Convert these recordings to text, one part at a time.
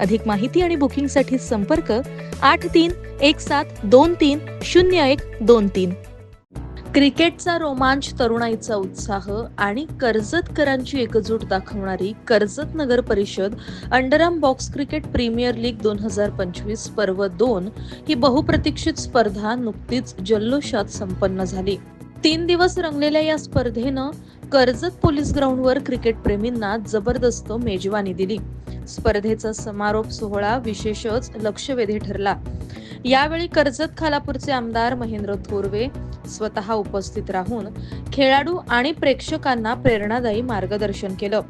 अधिक माहिती आणि बुकिंगसाठी संपर्क आठ तीन एक सात दोन तीन शून्य एक दोन तीन. क्रिकेटचा रोमांच तरुणाईचा उत्साह आणि कर्जतकरांची एकजूट दाखवणारी Karjat Nagar Parishad underarm box cricket premier league दोन हजार पंचवीस पर्व दोन ही बहुप्रतीक्षित स्पर्धा नुकतीच जल्लोषात संपन्न झाली. तीन दिवस रंगलेल्या या स्पर्धेनं कर्जत पोलीस ग्राउंडवर क्रिकेट प्रेमींना जबरदस्त मेजवानी दिली. स्पर्धेचा समारोप सोहळा विशेषच लक्षवेधी ठरला. यावेळी कर्जत खालापूरचे आमदार महेंद्र थोरवे स्वतः उपस्थित राहून खेळाडू आणि प्रेक्षकांना प्रेरणादायी मार्गदर्शन केलं.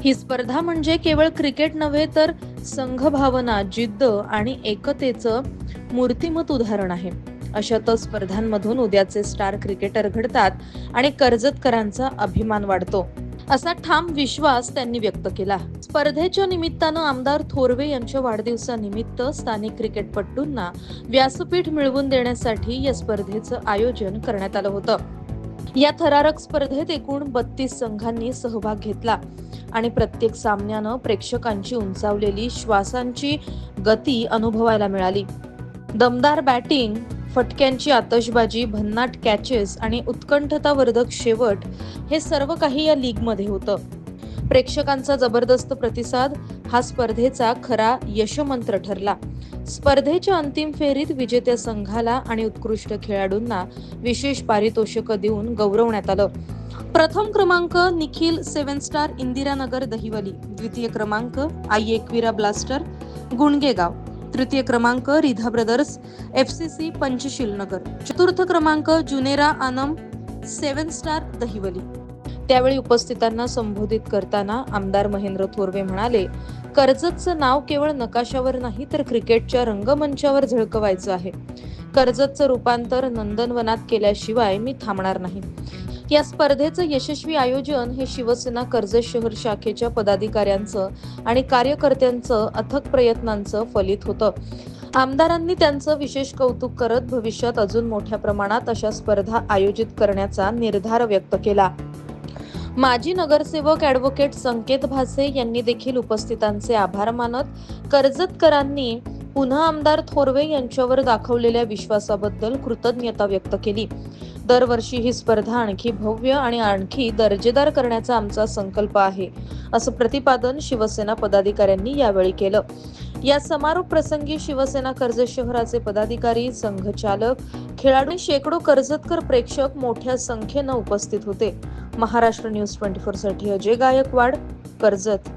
ही स्पर्धा म्हणजे केवळ क्रिकेट नव्हे तर संघभावना जिद्द आणि एकतेचं मूर्तिमत उदाहरण आहे. अशातच स्पर्धांमधून उद्याचे स्टार क्रिकेटर घडतात आणि कर्जतकरांचा अभिमान वाढतो. असा ठाम विश्वास त्यांनी व्यक्त केला. स्पर्धेच्या निमित्तानं आमदार थोरवे यांच्या वाढदिवसानिमित्त स्थानिक क्रिकेटपटूंना व्यासपीठ मिळवून देण्यासाठी या स्पर्धेचं आयोजन करण्यात आलं होतं. या थरारक स्पर्धेत एकूण बत्तीस संघांनी सहभाग घेतला आणि प्रत्येक सामन्यानं प्रेक्षकांची उंचावलेली श्वासांची गती अनुभवायला मिळाली. दमदार बॅटिंग फटक्यांची आतषबाजी भन्नाट कॅचेस आणि उत्कंठतावर्धक शेवट हे सर्व काही या लीगमध्ये होतं. प्रेक्षकांचा जबरदस्त प्रतिसाद हा स्पर्धेचा खरा यशमंत्र ठरला. स्पर्धेच्या अंतिम फेरीत विजेत्या संघाला आणि उत्कृष्ट खेळाडूंना विशेष पारितोषिकं देऊन गौरवण्यात आलं. प्रथम क्रमांक निखिल सेव्हन स्टार इंदिरानगर दहिवली. द्वितीय क्रमांक आई एकविरा ब्लास्टर गुणगेगाव. तृतीय क्रमांक Ridha brothers F C C Panchsheel Nagar चतुर्थ क्रमांक जुनेरा आनम सेवन स्टार दहिवली. त्यावेळी उपस्थितांना संबोधित करताना आमदार महेंद्र थोरवे म्हणाले कर्जतचं नाव केवळ नकाशावर नाही तर क्रिकेटच्या रंगमंचावर झळकवायचं आहे. कर्जतचं रूपांतर नंदनवनात केल्याशिवाय मी थांबणार नाही. या स्पर्धेचं यशस्वी आयोजन हे शिवसेना कर्जत शहर शाखेच्या पदाधिकाऱ्यांचं आणि कार्यकर्त्यांचं अथक प्रयत्नांचं फलित होतं. आमदारांनी त्यांचं विशेष कौतुक करत भविष्यात अजून मोठ्या प्रमाणात अशा स्पर्धा आयोजित करण्याचा निर्धार व्यक्त केला. माजी नगरसेवक ॲडव्होकेट संकेत भासे यांनी देखील उपस्थितांचे आभार मानत कर्जतकरांनी पुन्हा आमदार थोरवे यांच्यावर दाखवलेल्या विश्वासाबद्दल कृतज्ञता व्यक्त केली. दरवर्षी ही स्पर्धा आणखी भव्य आणि आणखी दर्जेदार करण्याचा आमचा संकल्प आहे असं प्रतिपादन शिवसेना पदाधिकाऱ्यांनी यावेळी केलं. या समारोप प्रसंगी शिवसेना कर्जत शहराचे पदाधिकारी संघचालक खेळाडू शेकडो कर्जतकर प्रेक्षक मोठ्या संख्येनं उपस्थित होते. महाराष्ट्र न्यूज ट्वेंटी फोरसाठी अजय गायकवाड कर्जत.